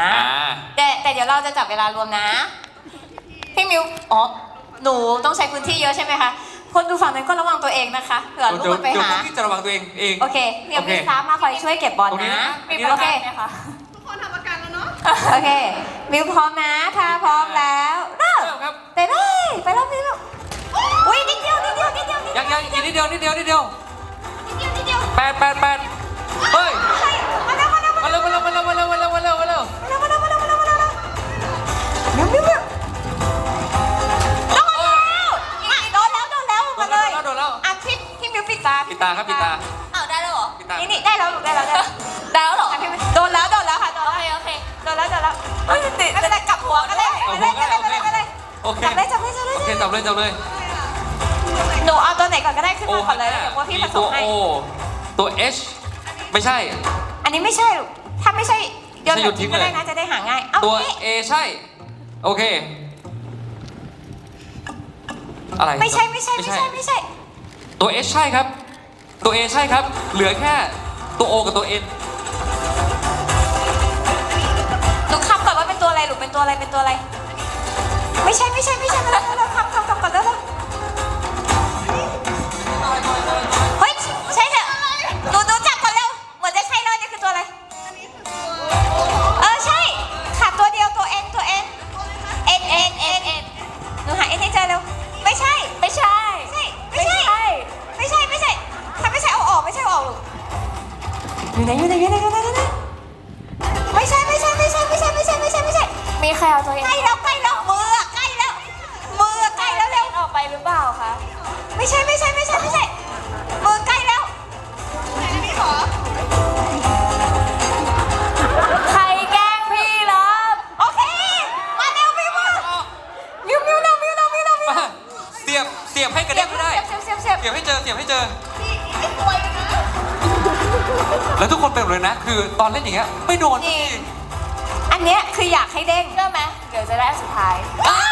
อ่าอ่า แต่แต่เดี๋ยวเราจะจับเวลารวมนะ พี่มิว อ๋อ หนูต้องใช้พื้นที่เยอะใช่ไหมคะ คนดูฝั่งนั้นก็ระวังตัวเองนะคะเผื่อลูกเดี๋ยวมันไปเดี๋ยวหาพวกพี่จะระวังตัวเองเอง โอเคเดี๋ยวโอเคมีซ้ามาคอยช่วยเก็บบอลตรงนี้นะนะ มีอันนี้นะโอเคทุกคนทำอาการแล้วเนาะ โอเค มิวพร้อมนะ ถ้าพร้อมแล้วเริ่มเริ่มครับไปเลย ไปแล้วไปแล้วอุ้ยนิดเดียวนิดเดียวนิดเดียวนิดเดียังยังอีกนิดเดียวนิดเดียวนิดเดียวยวนิดเดียวแปดแปดแปดเฮ้ย มิวมิวมิวโดนแล้วอะโดนแล้วโดนแล้วมาเลยโดนแล้ว อะพี่พี่มิวปิดตาปิดตาครับปิดตาอ้าวได้แล้วเหรอ ปิดตา นี่นี่ได้แล้วลูกได้แล้วได้แล้วได้แล้วเหรอ อะพี่มิวโดนแล้วโดนแล้วค่ะโดนแล้วโอเคโดนแล้วโดนแล้วเฮ้ยติดไม่เป็นไรกลับหัวก็ได้เอาไม่หัได้วก็ไม่ได้ได้ไม่ได้ไม่ได้โอเค จับเลยจับเลยจับเลยโอเคจับเลยจับเลยหนูเอาตัวไหนก่อนก็ได้ขึ้นมาก่อนเลยเดี๋ยวว่าพี่ผมีสตัมวให้ O ตัว H ไม่ใช่ อันนี้ไม่ใช่ลูกถ้าไม่ใช่โยนไม่ใช่แบบโยนทิ้นี้งก็ได้เลยนะจะได้หาง่าย เอาตัวนี่ A ใช่ โอเค อะไรไม่ใช่ไม่ใช่ไม่ใช่ไม่ใช่ ตัว H ใช่ครับ ตัว A ใช่ครับ เหลือแค่ตัว O กับตัว N หนูคำก่อนว่าเป็นตัวอะไรลูกเป็นตัวอะไรเป็นตัวอะไร ไม่ใช่ไม่ใช่ไม่ใช่มาแล้วมาแอยู่ไหนอยู่ไหนอยู่ไหนอยู่ไหนอยู่ไหนไม่ใช่ไม่ใช่ไม่ใช่ไม่ใช่ไม่ใช่ไม่ใช่ไม่ใช่มีใครเอาตัวเองใกล้แล้วใกล้แล้วมืออะใกล้แล้วมืออะใกล้แล้วเร็วออกไปหรือเปล่าคะไม่ใช่ไม่ใช่ไม่ใช่ไม่ใช่มือใกล้แล้วไหนอันนี้เหรอใครแกล้งพี่เหรอโอเคมาเร็วพี่มือมิวมิวเร็วมิวเร็วมิวเร็วมิวมาเสียบเสียบให้กระเด็นไม่ได้เสียบเสียบเสียบเสียบเสียบให้เจอเสียบให้เจอนี่ไม่ป่วยนะ แล้วทุกคนเป็นหมดเลยนะ คือตอนเล่นอย่างเงี้ยไม่โดนจริง อันเนี้ยคืออยากให้เด้งเชื่อไหมเดี๋ยวจะได้อันสุดท้าย อ้ายตกไป